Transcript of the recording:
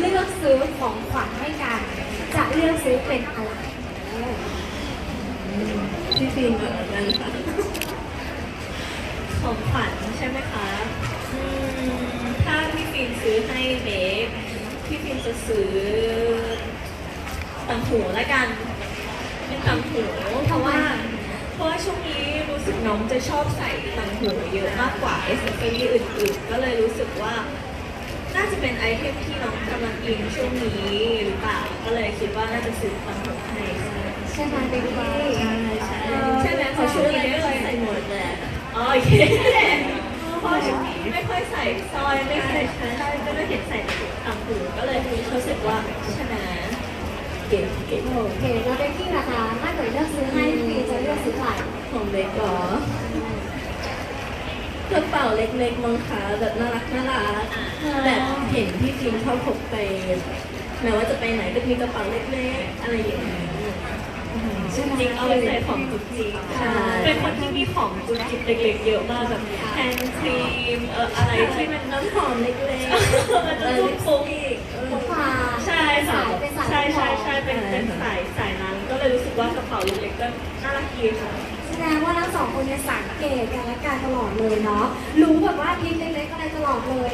เลือกซื้อของขวัญให้กัน จะเลือกซื้อเป็นอะไรพี่ฟิล์มกับกันค่ะของขวัญใช่ไหมคะอืมถ้าพี่ฟิล์มซื้อให้เบคพี่ฟิล์มจะซื้อต่างหูละกัน เป็นต่างหูเพราะว่าเพราะว่าช่วงนี้รู้สึกน้องจะชอบใส่ต่างหูเยอะมากกว่าเอสเซอรี่อื่นๆ ก็เลยรู้สึกว่าน่าจะเป็นไอเทมที่น้อง ลังช่วงนี้หรือเปล่าก็เลยคิดว่าน่าจะซื้อต่างหูให้ใช่ไหมเบกกี้ใช่ใช่ใช่ไหมเพราช่วงนี้ไม่ค่อยใส่หมดแหละอ๋อโอเคเพราะช่วงนี้ไม่ค่อยใส่สร้อยไม่ใส่ใช่ก็ไม่เห็นใส่ต่างหูก็เลยรู้สึกว่าชนะเก่งเก่งโอเคแล้วเบกกี้ล่ะคะถ้าเกิดเลือกซื้อให้พี่จะเลือกซื้ออะไรของเล็กเหรอกระเป๋าเล็กๆมั้งคะแบบน่ารักน่ารัก เห็นพี่ฟิล์มชอบพกไปแม้ว่าจะไปไหนก็มีกระเป๋าเล็กๆอะไรอย่างนี้จริงๆเอาไปใส่ของจุกจิกใช่เป็นคนที่มีของจุกจิกเล็กๆเยอะมากแบบแฮนด์ครีมเอ่ออะไรที่มันน้ำหอมเล็กมันจะฟุ้งฟุ้งอีกพกพาใช่ค่ะสายเป็นสายใช่ใช่ของใช่เป็นเป็นสายสายนั้น ก็เลยรู้สึกว่ากระเป๋าเล็กๆก็น่ารักดีค่ะแสดงว่าทั้งสองคนเนี่ยสังเกตกันและกันตลอดเลยเนาะรู้แบบว่าทริคเล็กๆอะไรตลอดเลย